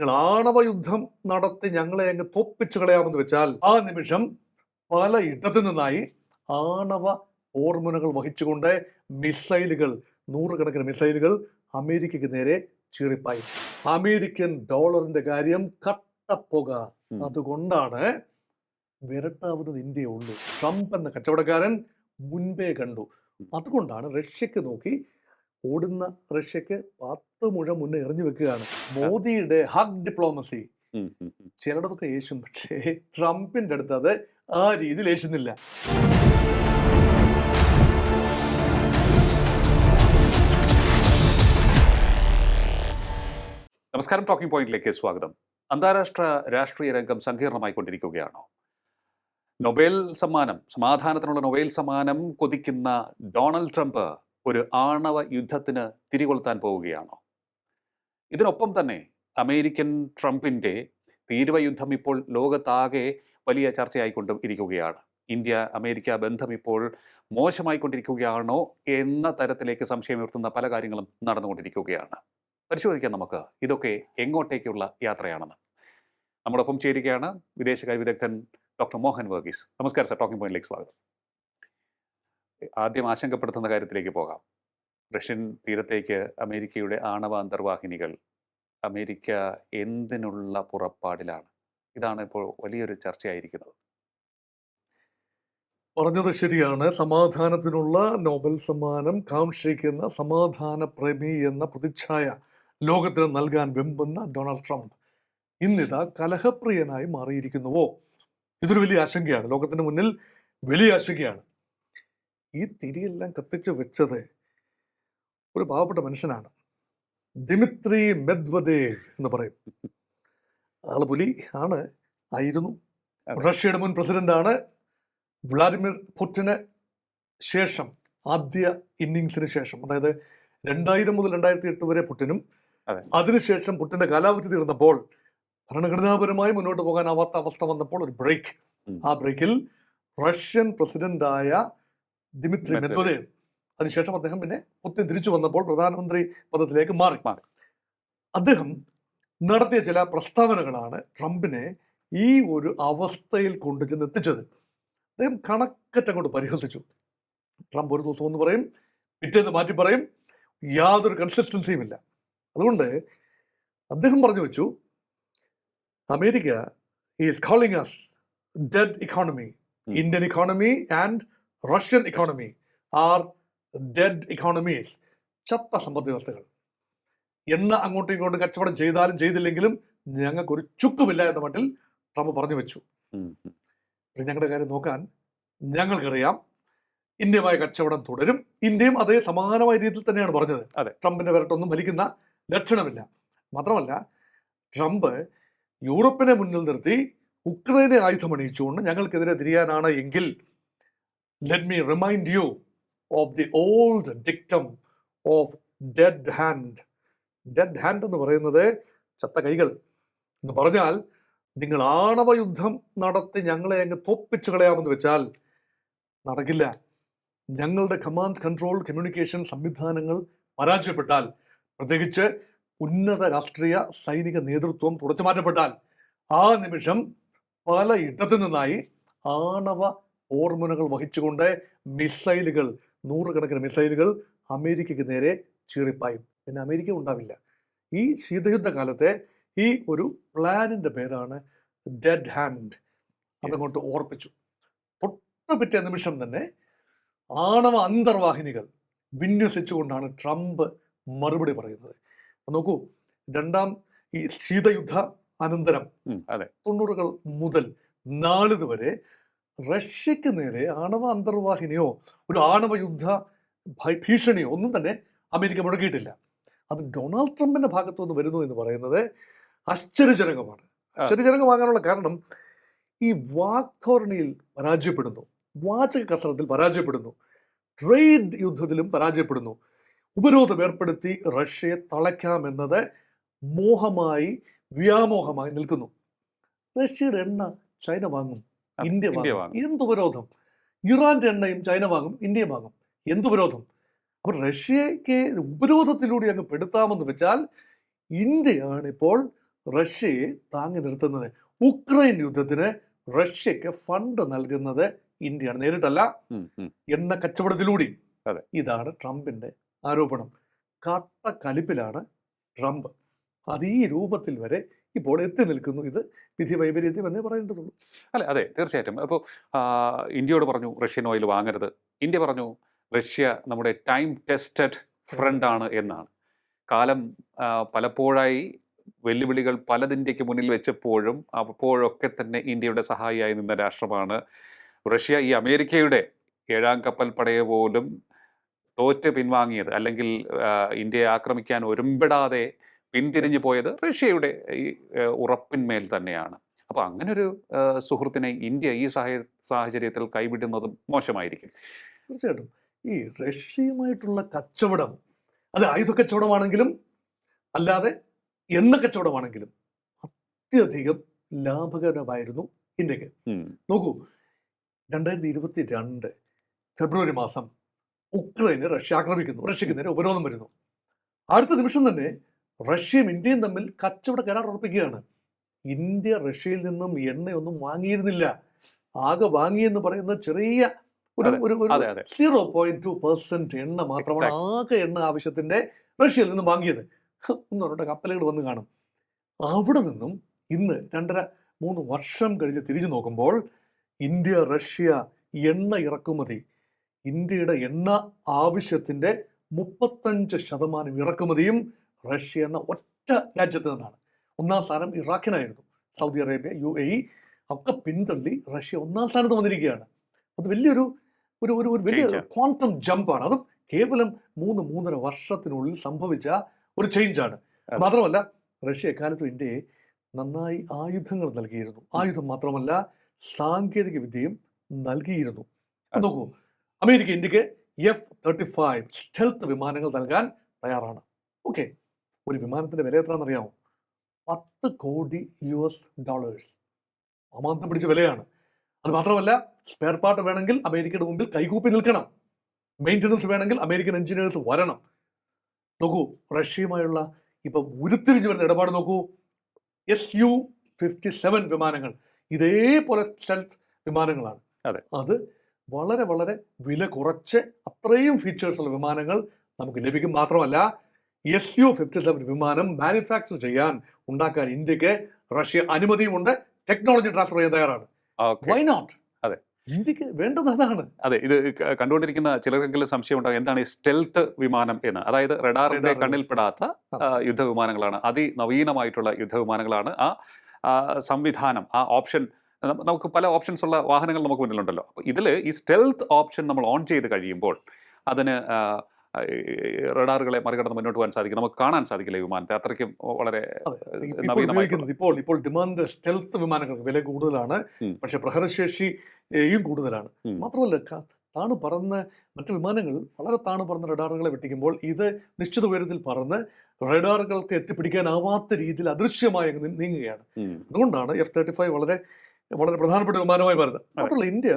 നിങ്ങൾ ആണവ യുദ്ധം നടത്തി ഞങ്ങളെ അങ്ങ് തോപ്പിച്ചു കളയാമെന്ന് വെച്ചാൽ ആ നിമിഷം പല ഇടത്തു നിന്നായി ആണവ ഹോർമോണുകൾ വഹിച്ചുകൊണ്ട് മിസൈലുകൾ നൂറുകണക്കിന് മിസൈലുകൾ അമേരിക്കയ്ക്ക് നേരെ ചീറിപ്പായി. അമേരിക്കൻ ഡോളറിന്റെ കാര്യം കട്ടപ്പുക. അതുകൊണ്ടാണ് വിരട്ടാവുന്നത് ഇന്ത്യയുള്ളൂ ട്രംപ് എന്ന കച്ചവടക്കാരൻ മുൻപേ കണ്ടു. അതുകൊണ്ടാണ് റഷ്യക്ക് നോക്കി ഓടുന്ന റഷ്യക്ക് പത്ത് മുഴ മുന്നേ എറിഞ്ഞു വെക്കുകയാണ്. മോദിയുടെ ഹഗ് ഡിപ്ലോമസി. ചിലടത്തൊക്കെ. ചിലയിടത്തൊക്കെ യേശും പക്ഷേ ട്രംപിന്റെ അടുത്ത് അത് ആ രീതിയിൽ യേശുന്നില്ല. നമസ്കാരം ടോക്കിംഗ് പോയിന്റിലേക്ക് സ്വാഗതം. അന്താരാഷ്ട്ര രാഷ്ട്രീയ രംഗം സങ്കീർണമായി കൊണ്ടിരിക്കുകയാണോ നൊബേൽ സമ്മാനം സമാധാനത്തിനുള്ള നൊബേൽ സമ്മാനം കൊതിക്കുന്ന ഡൊണാൾഡ് ട്രംപ് ഒരു ആണവ യുദ്ധത്തിന് തിരികൊളുത്താൻ പോവുകയാണോ? ഇതിനൊപ്പം തന്നെ അമേരിക്കൻ ട്രംപിന്റെ തീരുവ യുദ്ധം ഇപ്പോൾ ലോകത്താകെ വലിയ ചർച്ചയായിക്കൊണ്ട് ഇരിക്കുകയാണ്. ഇന്ത്യ അമേരിക്ക ബന്ധം ഇപ്പോൾ മോശമായിക്കൊണ്ടിരിക്കുകയാണോ എന്ന തരത്തിലേക്ക് സംശയമുയർത്തുന്ന പല കാര്യങ്ങളും നടന്നുകൊണ്ടിരിക്കുകയാണ്. പരിശോധിക്കാം നമുക്ക് ഇതൊക്കെ എങ്ങോട്ടേക്കുള്ള യാത്രയാണെന്ന്. നമ്മോടൊപ്പം ചേരുകയാണ് വിദേശകാര്യ വിദഗ്ധൻ ഡോക്ടർ മോഹൻ വർഗീസ്. നമസ്കാരം സർ ടോക്കിംഗ് പോയിന്റിലേക്ക് സ്വാഗതം. ആദ്യം ആശങ്കപ്പെടുത്തുന്ന കാര്യത്തിലേക്ക് പോകാം. റഷ്യൻ തീരത്തേക്ക് അമേരിക്കയുടെ ആണവ അന്തർവാഹിനികൾ അമേരിക്ക എന്തിനുള്ള പുറപ്പാടിലാണ്? ഇതാണ് ഇപ്പോൾ വലിയൊരു ചർച്ചയായിരിക്കുന്നത്. പറഞ്ഞത് ശരിയാണ്. സമാധാനത്തിനുള്ള നോബൽ സമ്മാനം കാക്ഷിക്കുന്ന സമാധാന പ്രേമി എന്ന പ്രതിച്ഛായ ലോകത്തിന് നൽകാൻ വെമ്പുന്ന ഡൊണാൾഡ് ട്രംപ് ഇന്നിതാ കലഹപ്രിയനായി മാറിയിരിക്കുന്നുവോ? ഇതൊരു വലിയ ആശങ്കയാണ്. ലോകത്തിന് മുന്നിൽ വലിയ ആശങ്കയാണ്. ഈ തിരിയെല്ലാം കത്തിച്ച് വെച്ചത് ഒരു പാവപ്പെട്ട മനുഷ്യനാണ്. ദിമിത്രി മെദ്വദേവ് എന്ന് പറയും. ആൾ പുലി ആണ് ആയിരുന്നു. റഷ്യയുടെ മുൻ പ്രസിഡന്റാണ് വ്ളാഡിമിർ പുടിന് ശേഷം ആദ്യ ഇന്നിങ്സിന് ശേഷം അതായത് രണ്ടായിരം മുതൽ രണ്ടായിരത്തി എട്ട് വരെ പുട്ടിനും അതെ. അതിനുശേഷം പുട്ടിന്റെ കാലാവധി തീർന്നപ്പോൾ ഭരണഘടനാപരമായി മുന്നോട്ട് പോകാനാവാത്ത അവസ്ഥ വന്നപ്പോൾ ഒരു ബ്രേക്ക്. ആ ബ്രേക്കിൽ റഷ്യൻ പ്രസിഡന്റായ ദിമിത്രി മെദ്വദേവ്. അതിനുശേഷം അദ്ദേഹം പിന്നെ പുത്തിൻ തിരിച്ചു വന്നപ്പോൾ പ്രധാനമന്ത്രി പദത്തിലേക്ക് മാറി. മാറി. അദ്ദേഹം നടത്തിയ ചില പ്രസ്താവനകളാണ് ട്രംപിനെ ഈ ഒരു അവസ്ഥയിൽ കൊണ്ടുചെന്ന് എത്തിച്ചത്. അദ്ദേഹം കണക്കറ്റങ്ങോട്ട് പരിഹസിച്ചു. ട്രംപ് ഒരു ദിവസം ഒന്ന് പറയും പിറ്റേന്ന് മാറ്റി പറയും യാതൊരു കൺസിസ്റ്റൻസിയും ഇല്ല. അതുകൊണ്ട് അദ്ദേഹം പറഞ്ഞു വെച്ചു America is calling us dead economy Indian economy and Russian economy are dead economies ചത്ത സമ്പദ് വ്യവസ്ഥകൾ. എണ്ണ അങ്ങോട്ടും ഇങ്ങോട്ടും കച്ചവടം ചെയ്താലും ചെയ്തില്ലെങ്കിലും ഞങ്ങൾക്കൊരു ചുക്കുമില്ല എന്ന മട്ടിൽ ട്രംപ് പറഞ്ഞു വെച്ചു. ഇത് ഞങ്ങളുടെ കാര്യം നോക്കാൻ ഞങ്ങൾക്കറിയാം. ഇന്ത്യയുമായി കച്ചവടം തുടരും. ഇന്ത്യയും അതേ സമാനമായ രീതിയിൽ തന്നെയാണ് പറഞ്ഞത്. അതെ. ട്രംപിന്റെ വരട്ടൊന്നും ഭരിക്കുന്ന ലക്ഷണമില്ല. മാത്രമല്ല ട്രംപ് യൂറോപ്പിനെ മുന്നിൽ നിർത്തി ഉക്രൈനെ ആയുധമണിയിച്ചുകൊണ്ട് ഞങ്ങൾക്കെതിരെ തിരിയാനാണ് എങ്കിൽ let me remind you of the old dictum of dead hand. Dead hand എന്ന് പറയുന്നത് ചത്ത കൈകൾ എന്ന് പറഞ്ഞാൽ നിങ്ങൾ ആണവ യുദ്ധം നടത്തി ഞങ്ങളെ അങ്ങ് തോപ്പിച്ചു കളയാമെന്ന് വെച്ചാൽ നടക്കില്ല ഞങ്ങളുടെ കമാൻഡ് കൺട്രോൾ കമ്മ്യൂണിക്കേഷൻ സംവിധാനങ്ങൾ പരാജയപ്പെട്ടാൽ പ്രത്യേകിച്ച് ഉന്നത രാഷ്ട്രീയ സൈനിക നേതൃത്വം തുടച്ചു മാറ്റപ്പെട്ടാൽ ആ നിമിഷം പല ഇടത്തു നിന്നായി ആണവ ഓർമുനകൾ വഹിച്ചുകൊണ്ട് മിസൈലുകൾ നൂറുകണക്കിന് മിസൈലുകൾ അമേരിക്കയ്ക്ക് നേരെ ചീറിപ്പായും. പിന്നെ അമേരിക്ക ഉണ്ടാവില്ല. ഈ ശീതയുദ്ധ കാലത്തെ ഈ ഒരു പ്ലാനിന്റെ പേരാണ് ഡെഡ് ഹാൻഡ് അതങ്ങോട്ട് ഓർപ്പിച്ചു. തൊട്ട് പിറ്റേ നിമിഷം തന്നെ ആണവ അന്തർവാഹിനികൾ വിന്യസിച്ചുകൊണ്ടാണ് ട്രംപ് മറുപടി പറയുന്നത്. നോക്കൂ രണ്ടാം ഈ ശീതയുദ്ധ അനന്തരം തൊണ്ണൂറുകൾ മുതൽ നാളിത് വരെ റഷ്യക്ക് നേരെ ആണവ അന്തർവാഹിനിയോ ഒരു ആണവ യുദ്ധ ഭീഷണിയോ ഒന്നും തന്നെ അമേരിക്ക മുടക്കിയിട്ടില്ല അത് ഡൊണാൾഡ് ട്രംപിന്റെ ഭാഗത്തു നിന്ന് വരുന്നു എന്ന് പറയുന്നത് ആശ്ചര്യജനകമാണ്. ആശ്ചര്യജനകമാകാനുള്ള കാരണം ഈ വാക്ധോരണിയിൽ പരാജയപ്പെടുന്നു. വാചക കസരത്തിൽ പരാജയപ്പെടുന്നു. ട്രേഡ് യുദ്ധത്തിലും പരാജയപ്പെടുന്നു. ഉപരോധം ഏർപ്പെടുത്തി റഷ്യയെ തളയ്ക്കാമെന്നത് മോഹമായി വ്യാമോഹമായി നിൽക്കുന്നു. റഷ്യയുടെ എണ്ണ ചൈന വാങ്ങും. ഇന്ത്യ വാങ്ങും. വാങ്ങും. എന്ത് ഉപരോധം? ഇറാന്റെ എണ്ണയും ചൈന വാങ്ങും ഇന്ത്യ വാങ്ങും. എന്ത് ഉപരോധം? അപ്പൊ റഷ്യക്ക് ഉപരോധത്തിലൂടെ അങ്ങ് പെടുത്താമെന്ന് വെച്ചാൽ ഇന്ത്യയാണ് ഇപ്പോൾ റഷ്യയെ താങ്ങി നിർത്തുന്നത്. ഉക്രൈൻ യുദ്ധത്തിന് റഷ്യക്ക് ഫണ്ട് നൽകുന്നത് ഇന്ത്യയാണ്. നേരിട്ടല്ല. എണ്ണ കച്ചവടത്തിലൂടെ. ഇതാണ് ട്രംപിന്റെ ആരോപണം. കട്ട കലിപ്പിലാണ് ട്രംപ്. അത് ഈ രൂപത്തിൽ വരെ ഇപ്പോൾ എത്തി നിൽക്കുന്നു. ഇത് വിധി വൈപരീത്യം എന്നേ പറയേണ്ടതുള്ളൂ. അല്ല? അതെ തീർച്ചയായിട്ടും. അപ്പോൾ ഇന്ത്യയോട് പറഞ്ഞു റഷ്യൻ ഓയിൽ വാങ്ങരുത്. ഇന്ത്യ പറഞ്ഞു റഷ്യ നമ്മുടെ ടൈം ടെസ്റ്റഡ് ഫ്രണ്ടാണ് എന്നാണ്. കാലം പലപ്പോഴായി വെല്ലുവിളികൾ പലത് ഇന്ത്യയ്ക്ക് മുന്നിൽ വെച്ചപ്പോഴും അപ്പോഴൊക്കെ തന്നെ ഇന്ത്യയുടെ സഹായിയായി നിന്ന രാഷ്ട്രമാണ് റഷ്യ. ഈ അമേരിക്കയുടെ ഏഴാം കപ്പൽ പടയെ പോലും തോറ്റ് പിൻവാങ്ങിയത് അല്ലെങ്കിൽ ഇന്ത്യയെ ആക്രമിക്കാൻ ഒരുമ്പെടാതെ പിന്തിരിഞ്ഞു പോയത് റഷ്യയുടെ ഈ ഉറപ്പിന്മേൽ തന്നെയാണ്. അപ്പോൾ അങ്ങനെ ഒരു സുഹൃത്തിനെ ഇന്ത്യ ഈ സാഹ സാഹചര്യത്തിൽ കൈവിടുന്നതും മോശമായിരിക്കും. തീർച്ചയായിട്ടും. ഈ റഷ്യയുമായിട്ടുള്ള കച്ചവടം അത് ആയുധ കച്ചവടമാണെങ്കിലും അല്ലാതെ എണ്ണ കച്ചവടമാണെങ്കിലും അത്യധികം ലാഭകരമായിരുന്നു ഇന്ത്യയ്ക്ക്. നോക്കൂ രണ്ടായിരത്തി ഇരുപത്തി രണ്ട് ഫെബ്രുവരി മാസം ഉക്രൈനെ റഷ്യ ആക്രമിക്കുന്നു റഷ്യക്ക് നേരെ ഉപരോധം വരുന്നു. അടുത്ത നിമിഷം തന്നെ റഷ്യയും ഇന്ത്യയും തമ്മിൽ കച്ചവട കരാർ ഉറപ്പിക്കുകയാണ്. ഇന്ത്യ റഷ്യയിൽ നിന്നും എണ്ണയൊന്നും വാങ്ങിയിരുന്നില്ല. ആകെ വാങ്ങിയെന്ന് പറയുന്ന ചെറിയ ഒരു ഒരു സീറോ പോയിന്റ് ടു പെർസെന്റ് എണ്ണ മാത്രമാണ് ആകെ എണ്ണ ആവശ്യത്തിന്റെ റഷ്യയിൽ നിന്നും വാങ്ങിയത്. ഒന്ന് പറഞ്ഞ കപ്പലുകൾ വന്ന് കാണും. അവിടെ നിന്നും ഇന്ന് രണ്ടര മൂന്ന് വർഷം കഴിഞ്ഞ് തിരിച്ചു നോക്കുമ്പോൾ ഇന്ത്യ റഷ്യ എണ്ണ ഇറക്കുമതി. ഇന്ത്യയുടെ എണ്ണ ആവശ്യത്തിന്റെ മുപ്പത്തഞ്ച് ശതമാനം ഇറക്കുമതിയും റഷ്യ എന്ന ഒറ്റ രാജ്യത്ത് നിന്നാണ്. ഒന്നാം സ്ഥാനം ഇറാഖിനായിരുന്നു. Saudi Arabia U A E ഒക്കെ പിന്തള്ളി റഷ്യ ഒന്നാം സ്ഥാനത്ത് വന്നിരിക്കുകയാണ്. അത് വലിയൊരു ഒരു ഒരു ഒരു വലിയ. ക്വാണ്ടം ജമ്പാണ് അതും കേവലം മൂന്ന് മൂന്നര വർഷത്തിനുള്ളിൽ സംഭവിച്ച ഒരു ചേഞ്ചാണ്. മാത്രമല്ല റഷ്യ എക്കാലത്തും ഇന്ത്യയെ നന്നായി ആയുധങ്ങൾ നൽകിയിരുന്നു. ആയുധം മാത്രമല്ല സാങ്കേതിക വിദ്യയും നൽകിയിരുന്നു. നോക്കൂ അമേരിക്ക ഇന്ത്യയ്ക്ക് എഫ് തേർട്ടി ഫൈവ് സ്റ്റെൽത്ത് വിമാനങ്ങൾ നൽകാൻ തയ്യാറാണ്. ഓക്കെ ഒരു വിമാനത്തിന്റെ വില എത്രയാണെന്നറിയാമോ? പത്ത് കോടി യു എസ് ഡോളേഴ്സ്. അമാന്തം പിടിച്ച വിലയാണ്. അത് മാത്രമല്ല സ്പെയർ പാർട്ട് വേണമെങ്കിൽ അമേരിക്കയുടെ മുമ്പിൽ കൈകൂപ്പി നിൽക്കണം. മെയിന്റനൻസ് വേണമെങ്കിൽ അമേരിക്കൻ എഞ്ചിനീയേഴ്സ് വരണം. നോക്കൂ റഷ്യയുമായുള്ള ഇപ്പം ഉരുത്തിരിഞ്ഞു വരുന്ന ഇടപാട് നോക്കൂ. എസ് യു ഫിഫ്റ്റി സെവൻ വിമാനങ്ങൾ. ഇതേപോലെ സ്റ്റെൽത്ത് വിമാനങ്ങളാണ്. അതെ. അത് വളരെ വളരെ വില കുറച്ച് അത്രയും ഫീച്ചേഴ്സുള്ള വിമാനങ്ങൾ നമുക്ക് ലഭിക്കും മാത്രമല്ല എസ് യു ഫിഫ്റ്റി സെവൻ വിമാനം മാനുഫാക്ചർ ചെയ്യാൻ ഉണ്ടാക്കാൻ ഇന്ത്യയ്ക്ക് റഷ്യ അനുമതിയുമുണ്ട്. ടെക്നോളജി ട്രാൻസ്ഫർ ചെയ്യാൻ തയ്യാറാണ്. വൈ നോട്ട് അതെ. ഇന്ത്യയ്ക്ക് വേണ്ടത് അതാണ്. അതെ ഇത് കണ്ടുകൊണ്ടിരിക്കുന്ന ചിലർക്കെങ്കിലും സംശയം ഉണ്ടാകും എന്താണ് ഈ സ്റ്റെൽത്ത് വിമാനം എന്ന്. അതായത് റഡാറിന്റെ കണ്ണിൽപ്പെടാത്ത യുദ്ധവിമാനങ്ങളാണ്. അതിനവീനമായിട്ടുള്ള യുദ്ധവിമാനങ്ങളാണ്. ആ സംവിധാനം ആ ഓപ്ഷൻ നമുക്ക് പല ഓപ്ഷൻസ് ഉള്ള വാഹനങ്ങൾ നമുക്ക് മുന്നിലുണ്ടല്ലോ. അപ്പോൾ ഇതിൽ ഈ സ്റ്റെൽത്ത് ഓപ്ഷൻ നമ്മൾ ഓൺ ചെയ്ത് കഴിയുമ്പോൾ അതിന് റഡാറുകളെ മറികടന്ന് മുന്നോട്ട് പോകാൻ സാധിക്കും. നമുക്ക് കാണാൻ സാധിക്കില്ല വിമാനത്തെ. അത്രയ്ക്കും വളരെ ഉപയോഗിക്കുന്നത് ഇപ്പോൾ ഇപ്പോൾ ഡിമാൻഡ് സ്റ്റെൽത്ത് വിമാനങ്ങൾക്ക് വില കൂടുതലാണ്. പക്ഷേ പക്ഷെ പ്രഹരശേഷിയും കൂടുതലാണ്. മാത്രമല്ല താണു പറന്ന് മറ്റു വിമാനങ്ങൾ വളരെ താണു പറന്ന് റഡാറുകളെ വെട്ടിക്കുമ്പോൾ ഇത് നിശ്ചിത ഉയരത്തിൽ പറന്ന് റഡാറുകൾക്ക് എത്തിപ്പിടിക്കാനാവാത്ത രീതിയിൽ അദൃശ്യമായി നീങ്ങുകയാണ്. അതുകൊണ്ടാണ് എഫ് തേർട്ടി ഫൈവ് വളരെ വളരെ പ്രധാനപ്പെട്ട വിമാനമായി വരുന്നത് മാത്രമല്ല ഇന്ത്യ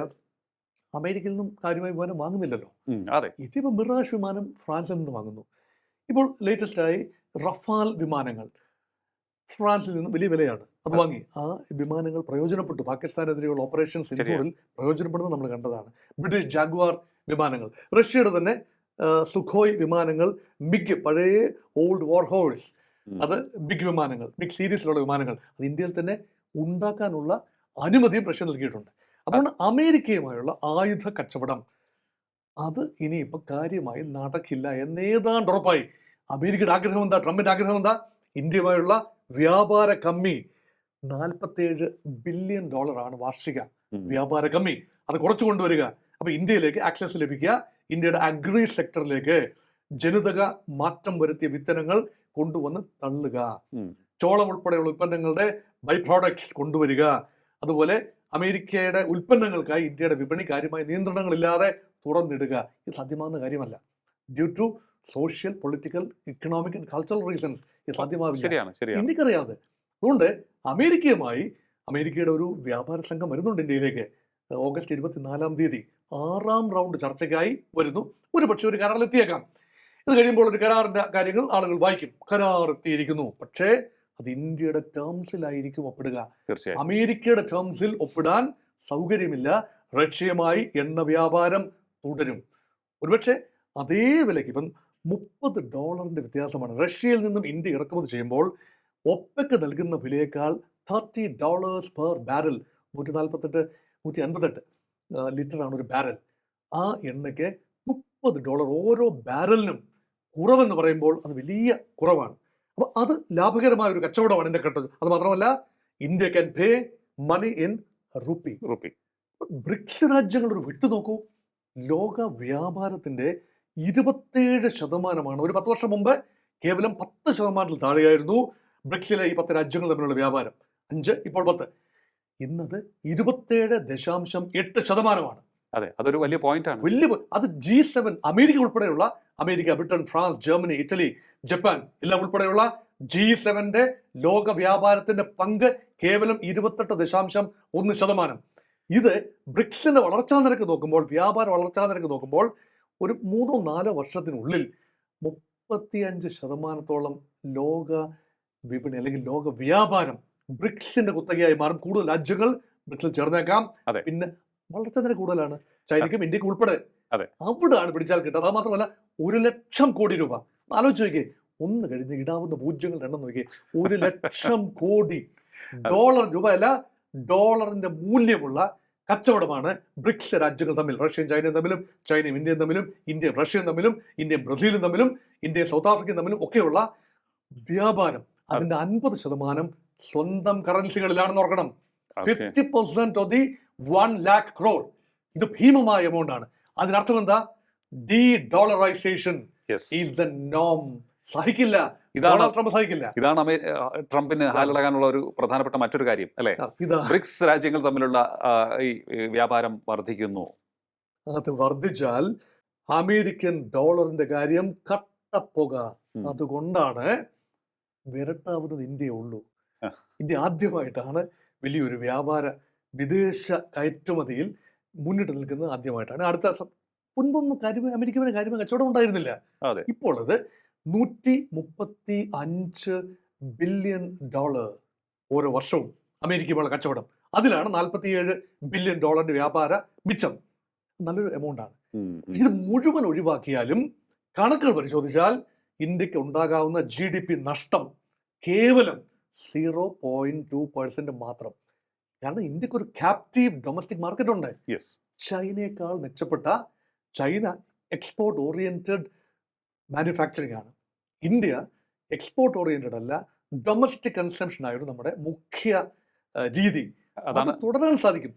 അമേരിക്കയിൽ നിന്നും കാര്യമായി വിമാനം വാങ്ങുന്നില്ലല്ലോ. അതെ. ഇതിപ്പോൾ മിറാഷ് വിമാനം ഫ്രാൻസിൽ നിന്ന് വാങ്ങുന്നു. ഇപ്പോൾ ലേറ്റസ്റ്റായി റഫാൽ വിമാനങ്ങൾ ഫ്രാൻസിൽ നിന്ന് വലിയ വിലയാണ്. അത് വാങ്ങി. ആ വിമാനങ്ങൾ പ്രയോജനപ്പെട്ടു. പാകിസ്ഥാനെതിരെയുള്ള ഓപ്പറേഷൻ. സിന്ധൂറിൽ പ്രയോജനപ്പെടുന്നത് നമ്മൾ കണ്ടതാണ്. ബ്രിട്ടീഷ് ജാഗ്വാർ വിമാനങ്ങൾ. റഷ്യയുടെ തന്നെ സുഖോയ് വിമാനങ്ങൾ മിഗ് പഴയ ഓൾഡ് വാർ ഹോഴ്സ് അത് ബിഗ് വിമാനങ്ങൾ ബിഗ് സീരീസിലുള്ള വിമാനങ്ങൾ. അത് ഇന്ത്യയിൽ തന്നെ ഉണ്ടാക്കാനുള്ള അനുമതിയും റഷ്യ നൽകിയിട്ടുണ്ട്. അതുകൊണ്ട് അമേരിക്കയുമായുള്ള ആയുധ കച്ചവടം. അത് ഇനിയിപ്പോൾ കാര്യമായി നടക്കില്ല എന്നേതാണ്ട് ഉറപ്പായി. അമേരിക്കയുടെ ആഗ്രഹം എന്താ? ട്രംപിന്റെ ആഗ്രഹം എന്താ? ഇന്ത്യയുമായുള്ള വ്യാപാര കമ്മി. നാൽപ്പത്തേഴ് ബില്യൺ ഡോളർ ആണ് വാർഷിക വ്യാപാര കമ്മി. അത് കുറച്ചു കൊണ്ടുവരിക. അപ്പൊ ഇന്ത്യയിലേക്ക് ആക്സസ് ലഭിക്കുക. ഇന്ത്യയുടെ അഗ്രി സെക്ടറിലേക്ക് ജനിതക മാറ്റം വരുത്തിയ വിത്തനങ്ങൾ കൊണ്ടുവന്ന് തള്ളുക. ചോളം ഉൾപ്പെടെയുള്ള ഉൽപ്പന്നങ്ങളുടെ ബൈ പ്രോഡക്ട്സ് കൊണ്ടുവരിക. അതുപോലെ അമേരിക്കയുടെ ഉൽപ്പന്നങ്ങൾക്കായി ഇന്ത്യയുടെ വിപണി കാര്യമായ നിയന്ത്രണങ്ങളില്ലാതെ തുറന്നിടുക. ഇത് സാധ്യമാകുന്ന കാര്യമല്ല. Due to social political economic and cultural reasons ഇത് സാധ്യമാവില്ല. ഇന്ത്യക്കറിയാതെ. അതുകൊണ്ട് അമേരിക്കയുമായി അമേരിക്കയുടെ ഒരു വ്യാപാര സംഘം വരുന്നുണ്ട് ഇന്ത്യയിലേക്ക്. ഓഗസ്റ്റ് ഇരുപത്തിനാലാം തീയതി ആറാം റൗണ്ട് ചർച്ചയ്ക്കായി വരുന്നു. ഒരു പക്ഷേ ഒരു കരാറിലെത്തിയേക്കാം. ഇത് കഴിയുമ്പോൾ ഒരു കരാറിന്റെ കാര്യങ്ങൾ ആളുകൾ വായിക്കും. കരാർ എത്തിയിരിക്കുന്നു. പക്ഷേ അത് ഇന്ത്യയുടെ ടേംസിലായിരിക്കും ഒപ്പിടുക. അമേരിക്കയുടെ ടേംസിൽ ഒപ്പിടാൻ സൗകര്യമില്ല. റഷ്യയുമായി എണ്ണ വ്യാപാരം തുടരും. ഒരുപക്ഷെ അതേ വിലയ്ക്ക് ഇപ്പം മുപ്പത് ഡോളറിന്റെ വ്യത്യാസമാണ്. റഷ്യയിൽ നിന്നും ഇന്ത്യ ഇറക്കുമതി ചെയ്യുമ്പോൾ ഒപ്പയ്ക്ക് നൽകുന്ന വിലയേക്കാൾ തേർട്ടി ഡോളേഴ്സ് പെർ ബാരൽ നൂറ്റി നാൽപ്പത്തെട്ട് നൂറ്റി അൻപത്തെട്ട് ലിറ്ററാണ് ഒരു ബാരൽ ആ എണ്ണയ്ക്ക് മുപ്പത് ഡോളർ ഓരോ ബാരലിനും കുറവെന്ന് പറയുമ്പോൾ അത് വലിയ കുറവാണ്. അപ്പോൾ അത് ലാഭകരമായ ഒരു കച്ചവടമാണ് എന്റെ കേട്ടത്. അത് മാത്രമല്ല India can pay money in rupee rupee BRICS രാജ്യങ്ങൾ ഒരു വിട്ടു നോക്കൂ. ലോക വ്യാപാരത്തിന്റെ ഇരുപത്തേഴ് ശതമാനമാണ്. ഒരു പത്ത് വർഷം മുമ്പ് കേവലം പത്ത് ശതമാനത്തിൽ താഴെയായിരുന്നു ബ്രിക്സിലെ ഈ പത്ത് രാജ്യങ്ങൾ തമ്മിലുള്ള വ്യാപാരം. അഞ്ച് ഇപ്പോൾ പത്ത്. ഇന്നത് ഇരുപത്തേഴ് ദശാംശം എട്ട് ശതമാനമാണ്. അതെ അതൊരു വലിയ പോയിന്റ് ആണ് വലിയ അത് ജി സെവൻ അമേരിക്ക ഉൾപ്പെടെയുള്ള America Britain France Germany Italy Japan എല്ലാം ഉൾപ്പെടെയുള്ള ജി സെവന്റെ ലോക വ്യാപാരത്തിന്റെ പങ്ക് കേവലം ഇരുപത്തെട്ട് ദശാംശം ഒന്ന് ശതമാനം. ഇത് ബ്രിക്സിന്റെ വളർച്ചാ നിരക്ക് നോക്കുമ്പോൾ വ്യാപാര വളർച്ചാ നിരക്ക് നോക്കുമ്പോൾ ഒരു മൂന്നോ നാലോ വർഷത്തിനുള്ളിൽ മുപ്പത്തിയഞ്ച് ശതമാനത്തോളം ലോക വിപണി അല്ലെങ്കിൽ ലോക വ്യാപാരം ബ്രിക്സിന്റെ കുത്തകയായി മാറും. കൂടുതൽ രാജ്യങ്ങൾ ബ്രിക്സിൽ ചേർന്നേക്കാം. പിന്നെ വളർച്ചാ നിരക്ക് കൂടുതലാണ് ചൈനയ്ക്കും ഇന്ത്യക്കും ഉൾപ്പെടെ. അതെ. അവിടാണ് പിടിച്ചാൽ കിട്ടുന്നത്. അത് മാത്രമല്ല ഒരു ലക്ഷം കോടി രൂപ. ആലോചിച്ച് നോക്കിയേ ഒന്ന് കഴിഞ്ഞ് ഇടാവുന്ന പൂജ്യങ്ങളുടെ എണ്ണം നോക്കിയേ ഒരു ലക്ഷം കോടി ഡോളർ രൂപ അല്ല ഡോളറിന്റെ മൂല്യമുള്ള കച്ചവടമാണ് ബ്രിക്സ് രാജ്യങ്ങൾ തമ്മിൽ. റഷ്യയും ചൈനയും തമ്മിലും ചൈനയും ഇന്ത്യയും തമ്മിലും ഇന്ത്യയും റഷ്യയും തമ്മിലും ഇന്ത്യയും ബ്രസീലും തമ്മിലും ഇന്ത്യയും സൗത്ത് ആഫ്രിക്കയും തമ്മിലും ഒക്കെയുള്ള വ്യാപാരം അതിന്റെ അൻപത് ശതമാനം സ്വന്തം കറൻസികളിലാണെന്ന് ഓർക്കണം. Fifty percent of the one lakh crore ഇത് ഭീമമായ എമൗണ്ട് ആണ്. അതിനർത്ഥം എന്താ? ഡി ഡോളറൈസേഷൻ ദ നോം സഹിക്കില്ല. ഇതാണ് ട്രംപ് സഹിക്കില്ല. ഇതാണ് ട്രംപിന് ഹാലിളകാനുള്ള ഒരു പ്രധാനപ്പെട്ട മറ്റൊരു കാര്യം അല്ലെ? ബ്രിക്സ് രാജ്യങ്ങൾ തമ്മിലുള്ള ഈ വ്യാപാരം വർദ്ധിക്കുന്നു. അത് വർദ്ധിച്ചാൽ അമേരിക്കൻ ഡോളറിന്റെ കാര്യം കട്ടപ്പുക. അതുകൊണ്ടാണ് വിരട്ടാവുന്നത് ഇന്ത്യ ഉള്ളൂ. ആ. ഇന്ത്യ ആദ്യമായിട്ടാണ് വലിയൊരു വ്യാപാര വിദേശ കയറ്റുമതിയിൽ മുന്നിട്ട് നിൽക്കുന്നത് ആദ്യമായിട്ടാണ്. അടുത്ത മുൻപൊന്നും കാര്യമായ അമേരിക്കയുടെ കാര്യമായ കച്ചവടം ഉണ്ടായിരുന്നില്ല. ഇപ്പോൾ അത്. നൂറ്റി മുപ്പത്തി അഞ്ച് ബില്യൺ ഡോളർ ഓരോ വർഷവും അമേരിക്കയുമുള്ള കച്ചവടം. അതിലാണ് നാൽപ്പത്തിയേഴ് ബില്യൺ ഡോളറിന്റെ വ്യാപാര മിച്ചം. നല്ലൊരു എമൗണ്ട് ആണ്. ഇത് മുഴുവൻ ഒഴിവാക്കിയാലും കണക്കുകൾ പരിശോധിച്ചാൽ ഇന്ത്യയ്ക്ക് ഉണ്ടാകാവുന്ന ജി ഡി പി നഷ്ടം കേവലം സീറോ പോയിന്റ് ടു പെർസെന്റ് മാത്രം. കാരണം ഇന്ത്യയ്ക്ക് ഒരു ക്യാപ്റ്റീവ് ഡൊമസ്റ്റിക് മാർക്കറ്റ് ഉണ്ട്. യെസ് ചൈനയേക്കാൾ മെച്ചപ്പെട്ട ചൈന എക്സ്പോർട്ട് ഓറിയന്റഡ് മാനുഫാക്ചറിംഗ് ആണ്. ഇന്ത്യ എക്സ്പോർട്ട് ഓറിയന്റഡ് അല്ല ഡൊമസ്റ്റിക് കൺസംഷൻ ആയിരുന്നു നമ്മുടെ മുഖ്യ രീതി. അതാണ് തുടരാൻ സാധിക്കും.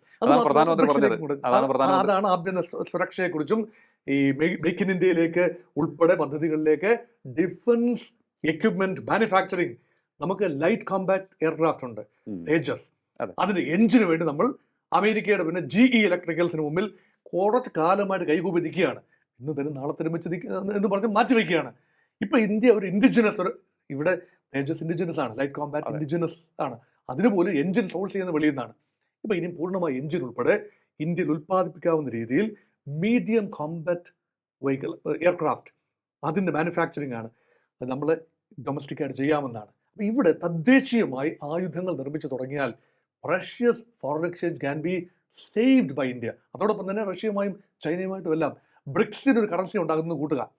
അതാണ് ആഭ്യന്തര സുരക്ഷയെക്കുറിച്ചും ഈ മേക്ക് ഇൻ ഇന്ത്യയിലേക്ക് ഉൾപ്പെടെ പദ്ധതികളിലേക്ക് ഡിഫൻസ് എക്യുപ്മെന്റ് മാനുഫാക്ചറിങ് നമുക്ക് ലൈറ്റ് കോമ്പാക്ട് എയർക്രാഫ്റ്റ് ഉണ്ട്. തേജസ്. അതിന് എഞ്ചിന് വേണ്ടി നമ്മൾ അമേരിക്കയുടെ പിന്നെ ജി ഇ ഇലക്ട്രിക്കൽസിന് മുമ്പിൽ കുറച്ച് കാലമായിട്ട് കൈകൂപ്പി നിൽക്കുകയാണ് ഇന്ന് തന്നെ നാളെ തിരുമിച്ച് എന്ന് പറഞ്ഞ് മാറ്റിവെക്കുകയാണ് ഇപ്പൊ ഇന്ത്യ ഒരു ഇൻഡിജിനസ് ഒരു ഇവിടെ തേജസ് ഇൻഡിജിനസ് ആണ്. Light compact. ഇൻഡിജിനസ് ആണ്. അതിന് പോലും എഞ്ചിൻ സോഴ്സ് ചെയ്യുന്ന വെളിയിൽ നിന്നാണ്. ഇപ്പൊ ഇനി പൂർണമായി എഞ്ചിൻ ഉൾപ്പെടെ ഇന്ത്യയിൽ ഉൽപ്പാദിപ്പിക്കാവുന്ന രീതിയിൽ മീഡിയം കോമ്പാക്ട് വെഹിക്കിൾ എയർക്രാഫ്റ്റ് അതിന്റെ മാനുഫാക്ചറിങ് ആണ്. അത് നമ്മൾ ഡൊമസ്റ്റിക് ആയിട്ട് ചെയ്യാമെന്നാണ്. അപ്പോൾ ഇവിടെ തദ്ദേശീയമായി ആയുധങ്ങൾ നിർമ്മിച്ചു തുടങ്ങിയാൽ Russia's foreign exchange can be saved by India അതോടൊപ്പം തന്നെ റഷ്യയുമായും ചൈനയുമായിട്ടും എല്ലാം ബ്രിക്സിന് ഒരു കറൻസി ഉണ്ടാകുന്നത് കൂട്ടുക.